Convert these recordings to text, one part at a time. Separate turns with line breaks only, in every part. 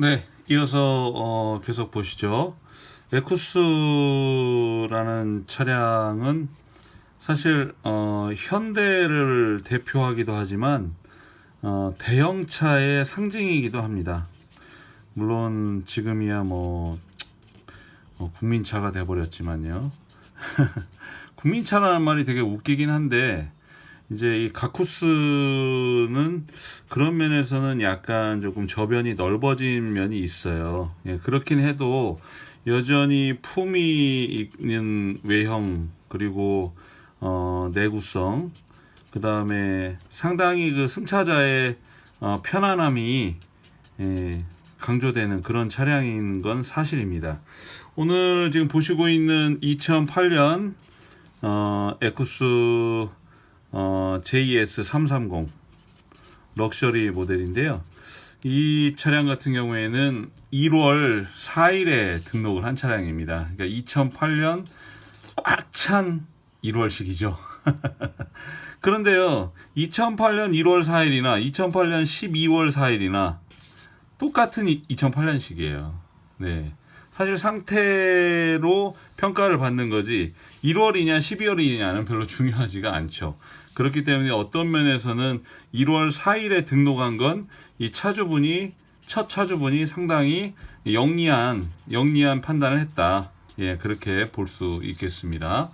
네, 이어서 어, 계속 보시죠. 에쿠스라는 차량은 사실 어, 현대를 대표하기도 하지만 어, 대형차의 상징이기도 합니다. 물론 지금이야 뭐 어, 국민차가 돼버렸지만요. 국민차라는 말이 되게 웃기긴 한데 이제 이 가쿠스는 그런 면에서는 약간 조금 저변이 넓어진 면이 있어요. 예, 그렇긴 해도 여전히 품이 있는 외형 그리고 어, 내구성 그 다음에 상당히 그 승차자의 어, 편안함이 예, 강조되는 그런 차량인 건 사실입니다. 오늘 지금 보시고 있는 2008년 어, 에쿠스 어, JS330 럭셔리 모델인데요. 이 차량 같은 경우에는 1월 4일에 등록을 한 차량입니다. 그러니까 2008년 꽉 찬 1월식이죠. 그런데요, 2008년 1월 4일이나 2008년 12월 4일이나 똑같은 2008년식이에요. 네. 사실 상태로 평가를 받는 거지 1월이냐 12월이냐는 별로 중요하지가 않죠. 그렇기 때문에 어떤 면에서는 1월 4일에 등록한 건 이 차주분이 첫 차주분이 상당히 영리한 영리한 판단을 했다. 예, 그렇게 볼 수 있겠습니다.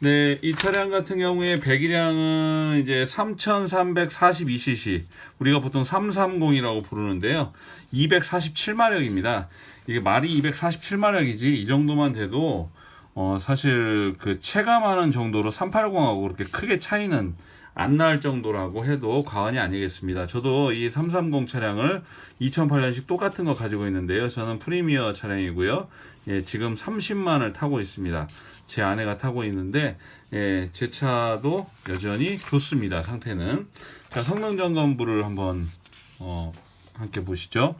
네, 이 차량 같은 경우에 배기량은 이제 3,342cc, 우리가 보통 330이라고 부르는데요. 247마력입니다. 이게 말이 247마력이지 이 정도만 돼도 어, 사실 그 체감하는 정도로 380하고 그렇게 크게 차이는 안 날 정도라고 해도 과언이 아니겠습니다. 저도 이 330 차량을 2008년식 똑같은 거 가지고 있는데요. 저는 프리미어 차량이고요. 예, 지금 30만을 타고 있습니다. 제 아내가 타고 있는데 예, 제 차도 여전히 좋습니다. 상태는. 자, 성능 점검부를 한번 어, 함께 보시죠.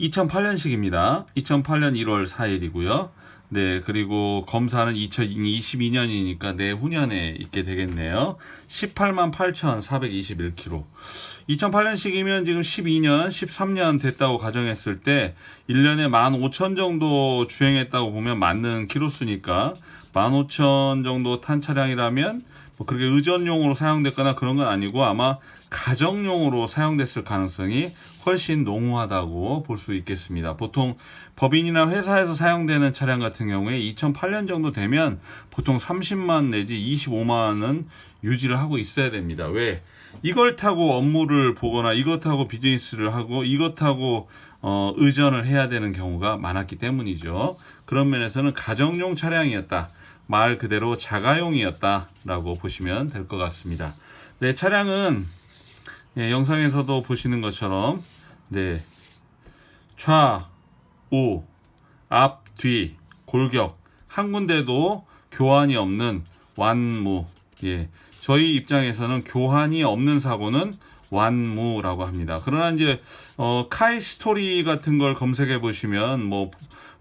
2008년식입니다. 2008년 1월 4일이고요. 네, 그리고 검사는 2022년이니까 내후년에 있게 되겠네요. 18만 8,421km. 2008년식이면 지금 12년, 13년 됐다고 가정했을 때 1년에 15,000 정도 주행했다고 보면 맞는 키로수니까 15,000 정도 탄 차량이라면 뭐 그렇게 의전용으로 사용됐거나 그런 건 아니고 아마 가정용으로 사용됐을 가능성이 훨씬 농후하다고 볼 수 있겠습니다. 보통 법인이나 회사에서 사용되는 차량 같은 경우에 2008년 정도 되면 보통 30만 내지 25만은 유지를 하고 있어야 됩니다. 왜? 이걸 타고 업무를 보거나 이것 타고 비즈니스를 하고 이것 타고 어, 의전을 해야 되는 경우가 많았기 때문이죠. 그런 면에서는 가정용 차량이었다. 말 그대로 자가용이었다라고 보시면 될 것 같습니다. 네, 차량은 예, 영상에서도 보시는 것처럼 네, 좌, 우, 앞, 뒤, 골격 한 군데도 교환이 없는 완무. 예, 저희 입장에서는 교환이 없는 사고는 완무라고 합니다. 그러나 이제 어, 카이 스토리 같은 걸 검색해 보시면 뭐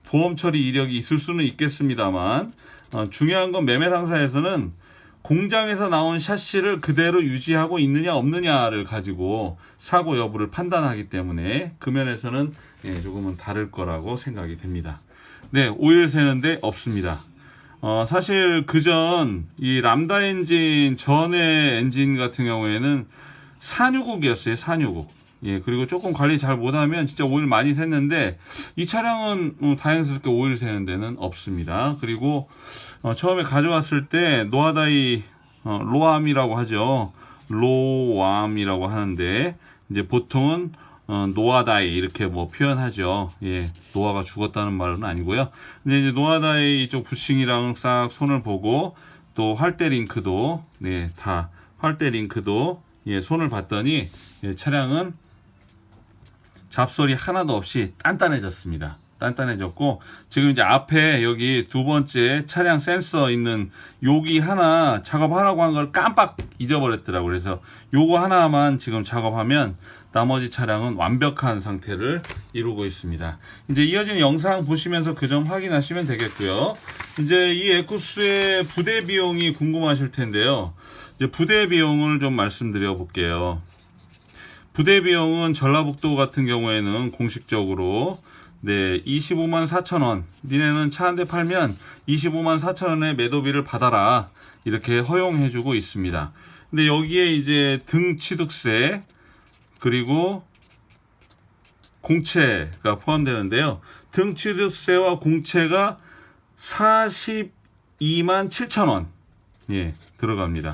보험 처리 이력이 있을 수는 있겠습니다만 어, 중요한 건 매매 상사에서는 공장에서 나온 샤시를 그대로 유지하고 있느냐 없느냐를 가지고 사고 여부를 판단하기 때문에 그 면에서는 예, 조금은 다를 거라고 생각이 됩니다. 네, 오일 새는데 없습니다. 어, 사실 그 전 이 람다 엔진 전의 엔진 같은 경우에는 산유국이었어요. 산유국. 예, 그리고 조금 관리 잘 못하면 진짜 오일 많이 샜는데 이 차량은 어, 다행스럽게 오일 새는 데는 없습니다. 그리고 어, 처음에 가져왔을 때 노아다이 어, 로암이라고 하죠. 로암이라고 하는데 이제 보통은 어, 노아다이 이렇게 뭐 표현하죠. 예, 노아가 죽었다는 말은 아니고요. 근데 이제 노아다이 이쪽 부싱이랑 싹 손을 보고 또 활대 링크도 네, 다 활대 링크도 예, 손을 봤더니 예, 차량은 잡소리 하나도 없이 단단해졌습니다. 단단해졌고 지금 이제 앞에 여기 두 번째 차량 센서 있는 여기 하나 작업하라고 한 걸 깜빡 잊어버렸더라고 그래서 요거 하나만 지금 작업하면 나머지 차량은 완벽한 상태를 이루고 있습니다. 이제 이어진 영상 보시면서 그 점 확인하시면 되겠고요. 이제 이 에쿠스의 부대 비용이 궁금하실 텐데요. 이제 부대 비용을 좀 말씀드려 볼게요. 부대 비용은 전라북도 같은 경우에는 공식적으로 네 25만 4천 원. 니네는 차 한 대 팔면 25만 4천 원의 매도비를 받아라. 이렇게 허용해 주고 있습니다. 근데 여기에 이제 등 취득세 그리고 공채가 포함되는데요. 등 취득세와 공채가 42만 7천 원. 예, 들어갑니다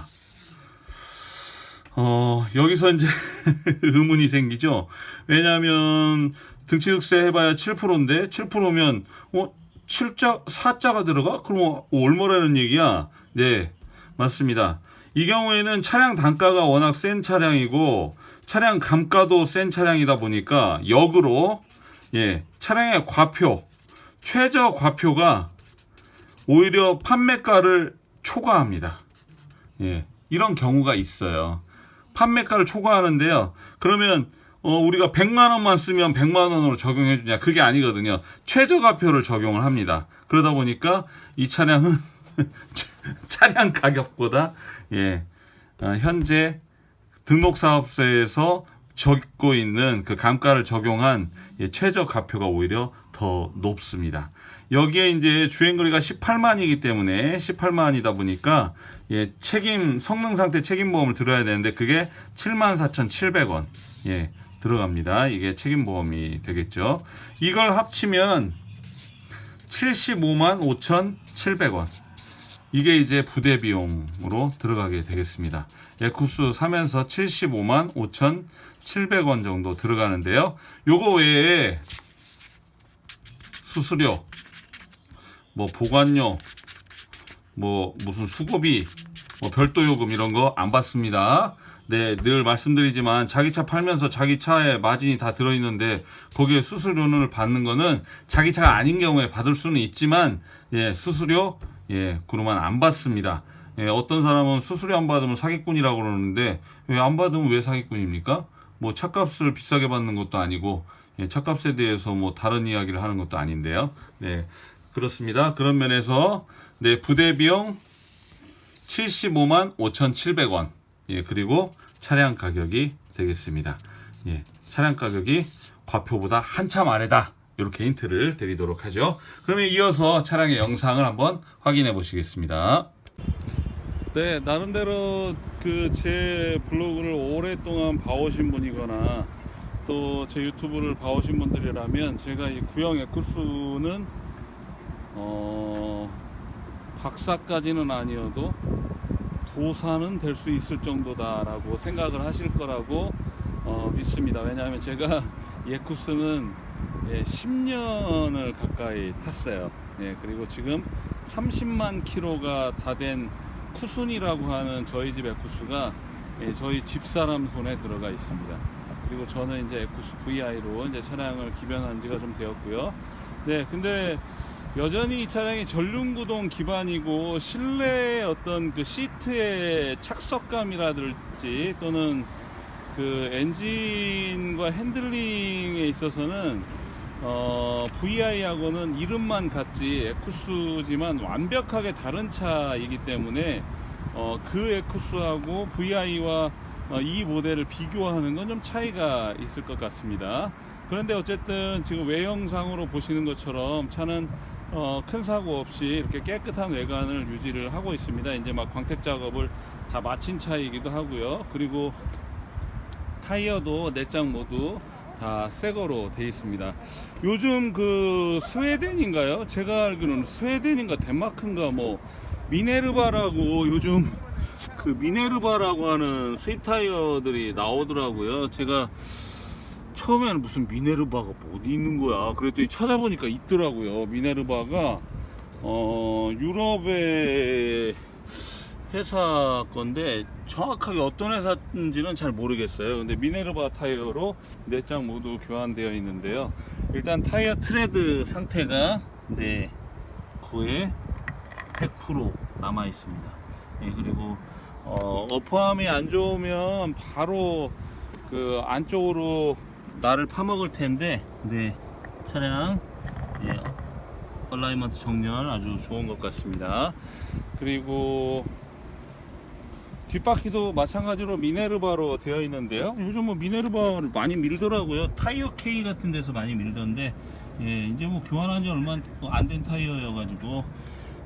어, 여기서 이제 의문이 생기죠. 왜냐하면 등취득세 해봐야 7%인데 7%면 어 7자 4자가 들어가? 그럼 얼마라는 얘기야? 네, 맞습니다. 이 경우에는 차량 단가가 워낙 센 차량이고 차량 감가도 센 차량이다 보니까 역으로 예, 차량의 과표 최저 과표가 오히려 판매가를 초과합니다. 예, 이런 경우가 있어요. 판매가를 초과하는데요. 그러면 어, 우리가 100만 원만 쓰면 100만 원으로 적용해 주냐? 그게 아니거든요. 최저가표를 적용을 합니다. 그러다 보니까 이 차량은 차량 가격보다 예, 어, 현재 등록사업소에서 적고 있는 그 감가를 적용한 예, 최저가표가 오히려 더 높습니다. 여기에 이제 주행거리가 18만이기 때문에 18만이다 보니까 예, 책임 성능 상태 책임 보험을 들어야 되는데 그게 74,700원 예, 들어갑니다. 이게 책임 보험이 되겠죠. 이걸 합치면 75만 5,700원. 이게 이제 부대 비용으로 들어가게 되겠습니다. 에쿠스 사면서 75만 5,700원 정도 들어가는데요. 요거 외에 수수료, 뭐 보관료, 뭐 무슨 수고비, 뭐 별도 요금 이런 거 안 받습니다. 네, 늘 말씀드리지만 자기 차 팔면서 자기 차에 마진이 다 들어있는데 거기에 수수료를 받는 거는 자기 차가 아닌 경우에 받을 수는 있지만 예, 수수료 예, 그로만 안 받습니다. 예, 어떤 사람은 수수료 안 받으면 사기꾼이라고 그러는데 왜 안 받으면 왜 사기꾼입니까? 뭐 차값을 비싸게 받는 것도 아니고 예, 차값에 대해서 뭐 다른 이야기를 하는 것도 아닌데요. 네, 그렇습니다. 그런 면에서 네 부대 비용 75만 5,700원. 예, 그리고 차량 가격이 되겠습니다. 예, 차량 가격이 과표보다 한참 아래다. 이렇게 힌트를 드리도록 하죠. 그러면 이어서 차량의 영상을 한번 확인해 보시겠습니다. 네, 나름대로 그 제 블로그를 오랫동안 봐오신 분이거나 또 제 유튜브를 봐오신 분들이라면 제가 이 구형 에쿠스는 어 박사까지는 아니어도 도사는 될 수 있을 정도다라고 생각을 하실 거라고 어, 믿습니다. 왜냐하면 제가 예쿠스는 예, 10년을 가까이 탔어요. 예, 그리고 지금 30만 킬로가 다 된 쿠순이라고 하는 저희 집 에쿠스가 예, 저희 집사람 손에 들어가 있습니다. 그리고 저는 이제 에쿠스 VI로 이제 차량을 기변한 지가 좀 되었고요. 네, 근데 여전히 이 차량이 전륜구동 기반이고 실내 어떤 그 시트의 착석감이라든지 또는 그 엔진과 핸들링에 있어서는 어, VI하고는 이름만 같지 에쿠스지만 완벽하게 다른 차이기 때문에 어, 그 에쿠스하고 VI와 어, 이 모델을 비교하는 건 좀 차이가 있을 것 같습니다. 그런데 어쨌든 지금 외형상으로 보시는 것처럼 차는 어, 큰 사고 없이 이렇게 깨끗한 외관을 유지를 하고 있습니다. 이제 막 광택 작업을 다 마친 차이기도 하고요. 그리고 타이어도 내장 모두 다 새거로 되어 있습니다. 요즘 그 스웨덴인가요? 제가 알기로는 스웨덴인가 덴마크인가 뭐 미네르바라고 요즘 그 미네르바라고 하는 수입 타이어들이 나오더라고요. 제가 처음에는 무슨 미네르바가 뭐 어디 있는 거야. 그랬더니 찾아보니까 있더라고요. 미네르바가 어 유럽의 회사 건데 정확하게 어떤 회사인지는 잘 모르겠어요. 근데 미네르바 타이어로 네장 모두 교환되어 있는데요. 일단 타이어 트레드 상태가 네 거의 100% 남아 있습니다. 예, 그리고 어, 어퍼함이 안 좋으면 바로 그 안쪽으로 나를 파먹을 텐데 네 차량 예, 얼라이먼트 정렬 아주 좋은 것 같습니다. 그리고 뒷바퀴도 마찬가지로 미네르바로 되어 있는데요. 요즘 뭐 미네르바를 많이 밀더라고요. 타이어 K 같은 데서 많이 밀던데 예, 이제 뭐 교환한 지 얼마 안 된 타이어여 가지고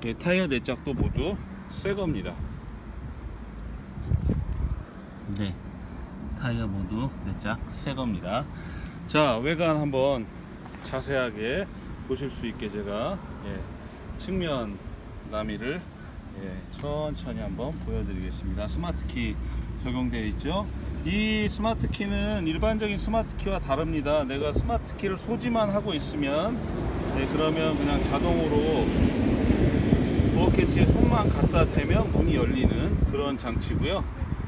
예, 타이어 네 짝도 모두 새 겁니다. 네, 타이어 모두 네짝새 겁니다. 자, 외관 한번 자세하게 보실 수 있게 제가 예, 측면 나미를 예, 천천히 한번 보여드리겠습니다. 스마트키 적용되어 있죠. 이 스마트키는 일반적인 스마트키와 다릅니다. 내가 스마트키를 소지만 하고 있으면 네, 그러면 그냥 자동으로 도어 캐치에 손만 갖다 대면 문이 열리는 그런 장치고요.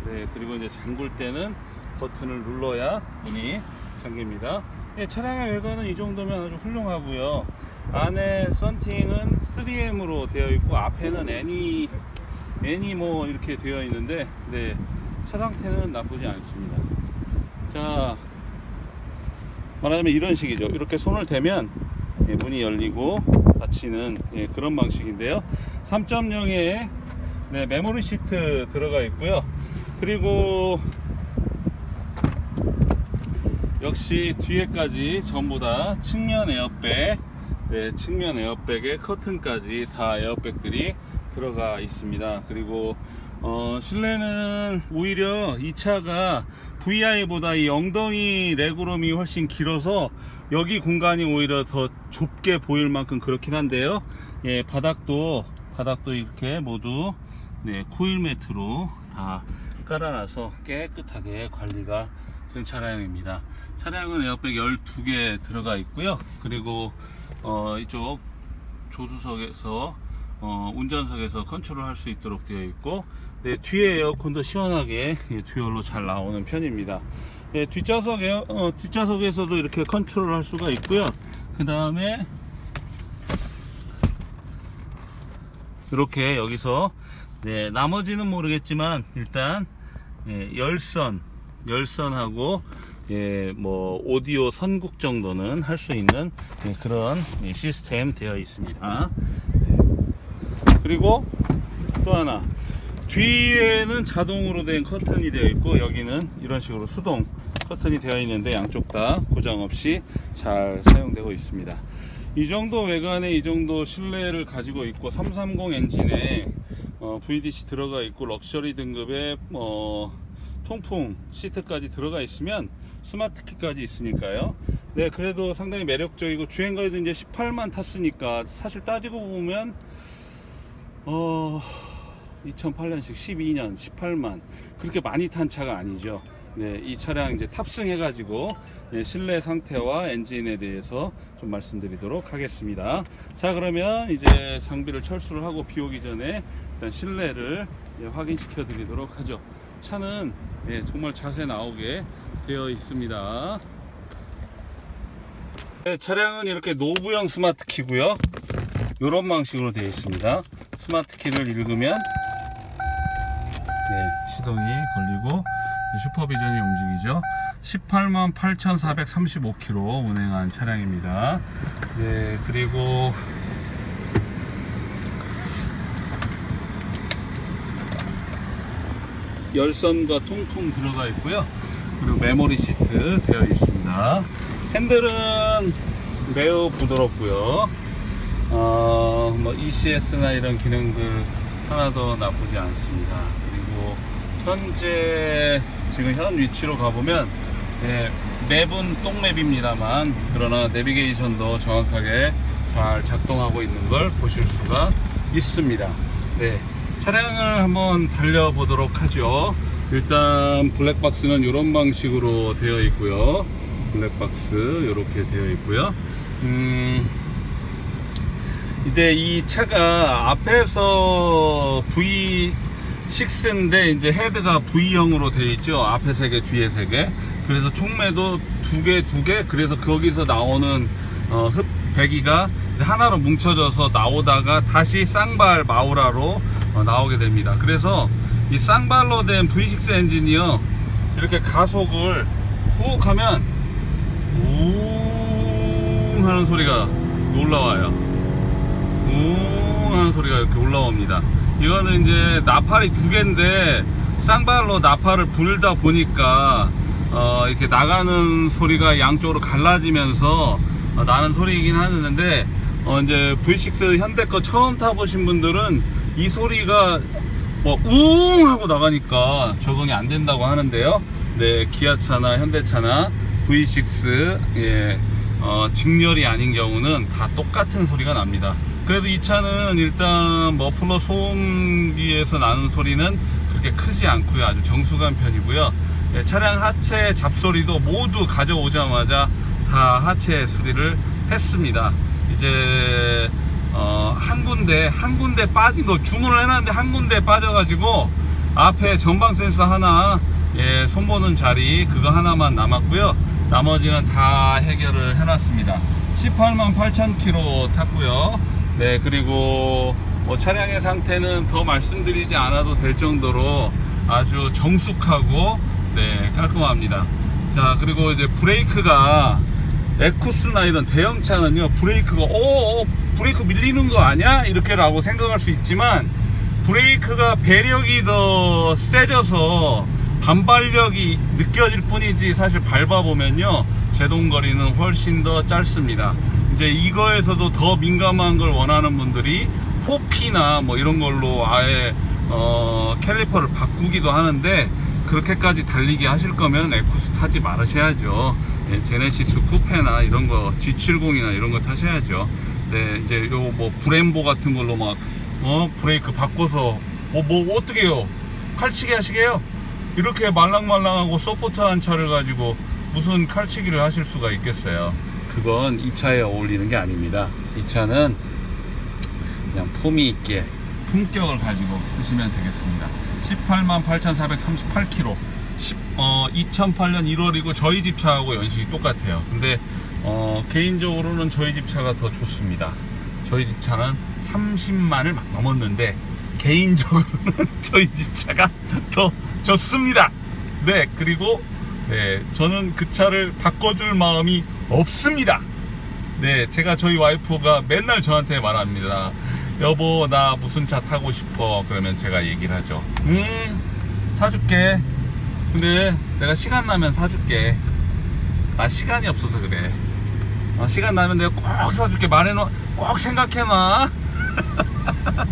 네, 그리고 이제 잠글 때는 버튼을 눌러야 문이 잠깁니다. 예, 차량의 외관은 이 정도면 아주 훌륭하고요. 안에 썬팅은 3M으로 되어 있고 앞에는 애니 애니 뭐 이렇게 되어 있는데 네, 차 상태는 나쁘지 않습니다. 자 말하자면 이런 식이죠. 이렇게 손을 대면 예, 문이 열리고 닫히는 예, 그런 방식인데요. 3.0에 네, 메모리 시트 들어가 있고요. 그리고 역시 뒤에까지 전부 다 측면 에어백, 네, 측면 에어백에 커튼까지 다 에어백들이 들어가 있습니다. 그리고 어, 실내는 오히려 이 차가 VI보다 이 엉덩이 레그룸이 훨씬 길어서 여기 공간이 오히려 더 좁게 보일 만큼 그렇긴 한데요. 예, 바닥도 바닥도 이렇게 모두 네, 코일 매트로 다 깔아놔서 깨끗하게 관리가 된 차량입니다. 차량은 에어백 12개 들어가 있고요. 그리고 어, 이쪽 조수석에서 어, 운전석에서 컨트롤 할 수 있도록 되어 있고 네, 뒤에 에어컨도 시원하게 예, 듀얼로 잘 나오는 편입니다. 예, 뒷좌석 에어, 어, 뒷좌석에서도 이렇게 컨트롤 할 수가 있고요. 그 다음에 이렇게 여기서 네, 나머지는 모르겠지만 일단 예, 열선 열선하고 예, 뭐 오디오 선국 정도는 할 수 있는 예, 그런 예, 시스템 되어 있습니다. 예. 그리고 또 하나 뒤에는 자동으로 된 커튼이 되어 있고 여기는 이런 식으로 수동 커튼이 되어 있는데 양쪽 다 고장 없이 잘 사용되고 있습니다. 이 정도 외관에 이 정도 실내를 가지고 있고 330 엔진에 어, VDC 들어가 있고 럭셔리 등급의 어, 통풍 시트까지 들어가 있으면 스마트키까지 있으니까요. 네, 그래도 상당히 매력적이고 주행거리도 이제 18만 탔으니까 사실 따지고 보면 어 2008년식 12년 18만 그렇게 많이 탄 차가 아니죠. 네, 이 차량 이제 탑승해 가지고 네, 실내 상태와 엔진에 대해서 좀 말씀드리도록 하겠습니다. 자, 그러면 이제 장비를 철수를 하고 비 오기 전에 일단 실내를 예, 확인시켜 드리도록 하죠. 차는 예, 정말 자세 나오게 되어 있습니다. 네, 차량은 이렇게 노브형 스마트 키고요. 이런 방식으로 되어 있습니다. 스마트 키를 읽으면 네, 시동이 걸리고 슈퍼비전이 움직이죠. 18만 8,435km 운행한 차량입니다. 네, 그리고 열선과 통풍 들어가 있고요. 그리고 메모리 시트 되어 있습니다. 핸들은 매우 부드럽고요. 어, 뭐 ECS나 이런 기능들 하나도 나쁘지 않습니다. 그리고 현재 지금 현 위치로 가보면 예, 맵은 똥맵입니다만 그러나 내비게이션도 정확하게 잘 작동하고 있는 걸 보실 수가 있습니다. 네, 차량을 한번 달려보도록 하죠. 일단 블랙박스는 이런 방식으로 되어 있고요. 블랙박스 이렇게 되어 있고요. 음, 이제 이 차가 앞에서 V6인데 이제 헤드가 V형으로 되어 있죠. 앞에 세 개, 뒤에 세 개. 그래서 총매도 두 개, 두 개. 그래서 거기서 나오는 어, 흡 배기가 하나로 뭉쳐져서 나오다가 다시 쌍발 마우라로 어, 나오게 됩니다. 그래서 이 쌍발로 된 V6 엔진이요. 이렇게 가속을 훅 하면 우 하는 소리가 올라와요. 우 하는 소리가 이렇게 올라옵니다. 이거는 이제 나팔이 두 개인데 쌍발로 나팔을 불다 보니까 어, 이렇게 나가는 소리가 양쪽으로 갈라지면서 어, 나는 소리이긴 하는데 어, 이제 V6 현대 거 처음 타보신 분들은 이 소리가 뭐웅 하고 나가니까 적응이 안 된다고 하는데요. 네, 기아차나 현대차나 V6 예, 어, 직렬이 아닌 경우는 다 똑같은 소리가 납니다. 그래도 이 차는 일단 머플러 소음기에서 나는 소리는 그렇게 크지 않고요. 아주 정숙한 편이고요. 예, 차량 하체 잡소리도 모두 가져오자마자 다 하체 수리를 했습니다. 이제 어, 한 군데 한 군데 빠진 거 주문을 해놨는데 한 군데 빠져가지고 앞에 전방 센서 하나 예, 손보는 자리 그거 하나만 남았고요. 나머지는 다 해결을 해놨습니다. 18만 8천 킬로 탔고요. 네 그리고 뭐 차량의 상태는 더 말씀드리지 않아도 될 정도로 아주 정숙하고 네 깔끔합니다. 자 그리고 이제 브레이크가 에쿠스나 이런 대형차는요 브레이크가 오, 오 브레이크 밀리는 거 아니야? 이렇게라고 생각할 수 있지만 브레이크가 배력이 더 세져서 반발력이 느껴질 뿐이지 사실 밟아보면요 제동거리는 훨씬 더 짧습니다. 이제 이거에서도 더 민감한 걸 원하는 분들이 호피나 뭐 이런 걸로 아예 어, 캘리퍼를 바꾸기도 하는데 그렇게까지 달리게 하실 거면 에쿠스 타지 말으셔야죠. 예, 제네시스 쿠페나 이런 거 G70이나 이런 거 타셔야죠 네 이제 요 뭐 브렘보 같은 걸로 막 어 브레이크 바꿔서 뭐, 뭐 어떻게 해요? 칼치기 하시게요? 이렇게 말랑말랑하고 소프트한 차를 가지고 무슨 칼치기를 하실 수가 있겠어요? 그건 이 차에 어울리는 게 아닙니다. 이 차는 그냥 품위 있게 품격을 가지고 쓰시면 되겠습니다. 18만 8,438km 10, 어, 2008년 1월이고 저희 집 차하고 연식이 똑같아요. 근데 어, 개인적으로는 저희 집 차가 더 좋습니다. 저희 집 차는 30만을 막 넘었는데 개인적으로는 저희 집 차가 더 좋습니다. 네 그리고 네 저는 그 차를 바꿔줄 마음이 없습니다. 네 제가 저희 와이프가 맨날 저한테 말합니다. 여보 나 무슨 차 타고 싶어. 그러면 제가 얘기를 하죠. 음 사줄게. 근데 내가 시간 나면 사줄게. 나 시간이 없어서 그래 어, 시간 나면 내가 꼭 사줄게. 말해놔 꼭 생각해놔.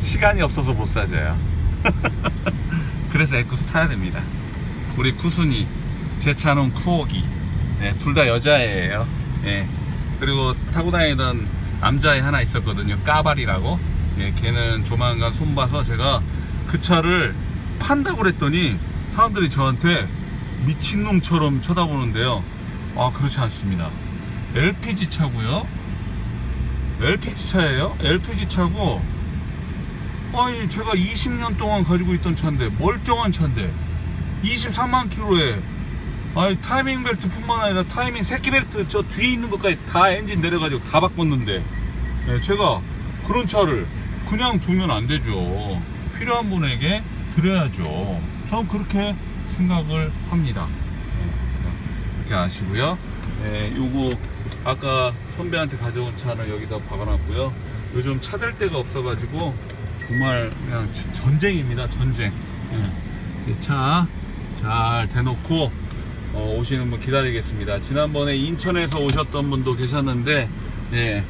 시간이 없어서 못 사줘요. 그래서 에쿠스 타야 됩니다. 우리 쿠순이 제 차는 쿠오기. 네, 둘 다 여자애예요. 예. 그리고 타고 다니던 남자애 하나 있었거든요. 까발이라고. 예, 걔는 조만간 손 봐서 제가 그 차를 판다고 그랬더니 사람들이 저한테 미친놈처럼 쳐다보는데요 아 그렇지 않습니다. LPG 차고요. LPG 차예요? LPG 차고 아니 제가 20년 동안 가지고 있던 차인데 멀쩡한 차인데 23만 킬로에 아니 타이밍 벨트 뿐만 아니라 타이밍 새끼 벨트 저 뒤에 있는 것까지 다 엔진 내려가지고 다 바꿨는데 예, 제가 그런 차를 그냥 두면 안 되죠. 필요한 분에게 드려야죠. 저는 그렇게 생각을 합니다. 예, 이렇게 아시고요 예, 요거 아까 선배한테 가져온 차는 여기다 박아놨고요 요즘 차 댈 데가 없어가지고 정말 그냥 전쟁입니다 전쟁 차잘 대놓고 어, 오시는 분 기다리겠습니다. 지난번에 인천에서 오셨던 분도 계셨는데, 예.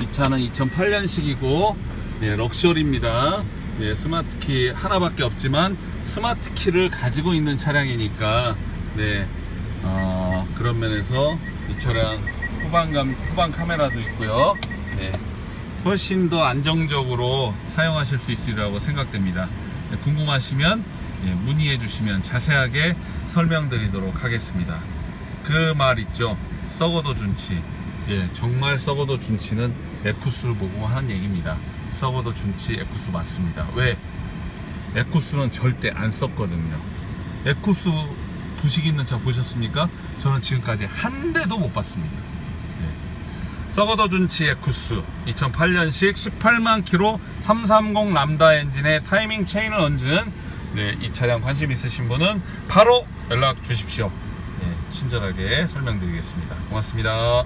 이 차는 2008년식이고, 예, 럭셔리입니다. 예, 스마트키 하나밖에 없지만, 스마트키를 가지고 있는 차량이니까, 네, 어, 그런 면에서 이 차량 후방감, 후방 카메라도 있고요. 네, 훨씬 더 안정적으로 사용하실 수 있으리라고 생각됩니다. 네, 궁금하시면 예, 문의해 주시면 자세하게 설명드리도록 하겠습니다. 그 말 있죠. 썩어도 준치. 예, 정말 썩어도 준치는 에쿠스를 보고 한 얘기입니다. 썩어도 준치 에쿠스 맞습니다. 왜? 에쿠스는 절대 안 썩거든요. 에쿠스 부식 있는 차 보셨습니까? 저는 지금까지 한 대도 못 봤습니다. 예. 썩어도 준치 에쿠스 2008년식 18만 킬로 330 람다 엔진의 타이밍 체인을 얹은 네, 이 차량 관심 있으신 분은 바로 연락 주십시오. 네, 친절하게 설명드리겠습니다. 고맙습니다.